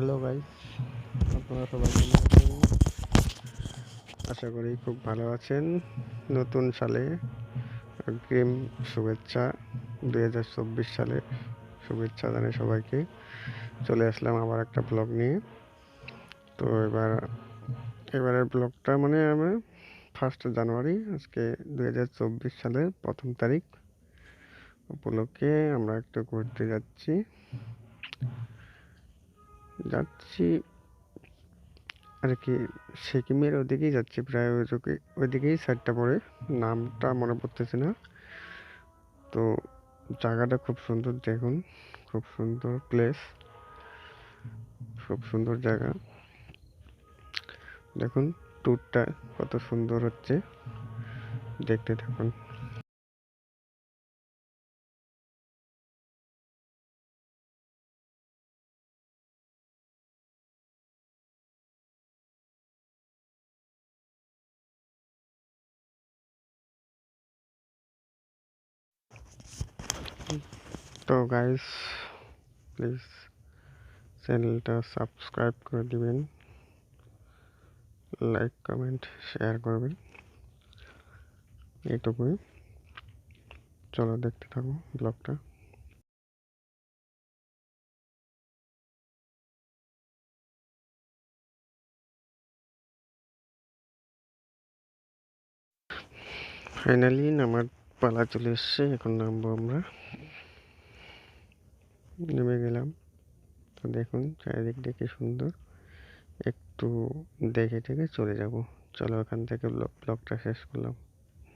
Hello guys আপনারা সবাই কেমন আছেন? আশা করি খুব ভালো আছেন। নতুন সালে অগ্রিম শুভেচ্ছা, দুই হাজার চব্বিশ সালে শুভেচ্ছা জানাই সবাইকে চলে আসলাম আবার একটা ব্লগ নিয়ে। তো এবার, এবারের ব্লগটা মানে আমি ফার্স্ট জানুয়ারি, আজকে দুই হাজার চব্বিশ সালের প্রথম তারিখ। উপলক্ষে আমরা একটু ঘুরতে যাচ্ছি। যাচ্ছি। আর কি, সিকিমের ওদিকেই যাচ্ছি প্রায় ওইদিকে ওইদিকেই সাইডটা পড়ে। নামটা মনে পড়তেছে না। তো জায়গাটা খুব সুন্দর দেখুন, খুব সুন্দর প্লেস খুব সুন্দর জায়গা। দেখুন ট্যুরটা কত সুন্দর হচ্ছে। দেখতে থাকুন। তো গাইস প্লিজ চ্যানেলটা সাবস্ক্রাইব করে দিবেন। লাইক কমেন্ট শেয়ার করবেন। এইটুকুই। চলো দেখতে থাকো ব্লগটা। ফাইনালি নামার পালা চলে এসছে। এখন নামবো আমরা। নেমে গেলাম। তো দেখুন চারিদিকটা কি সুন্দর। একটু দেখে টেখে চলে যাব। চলো এখান থেকে ব্লগটা শেষ করলাম।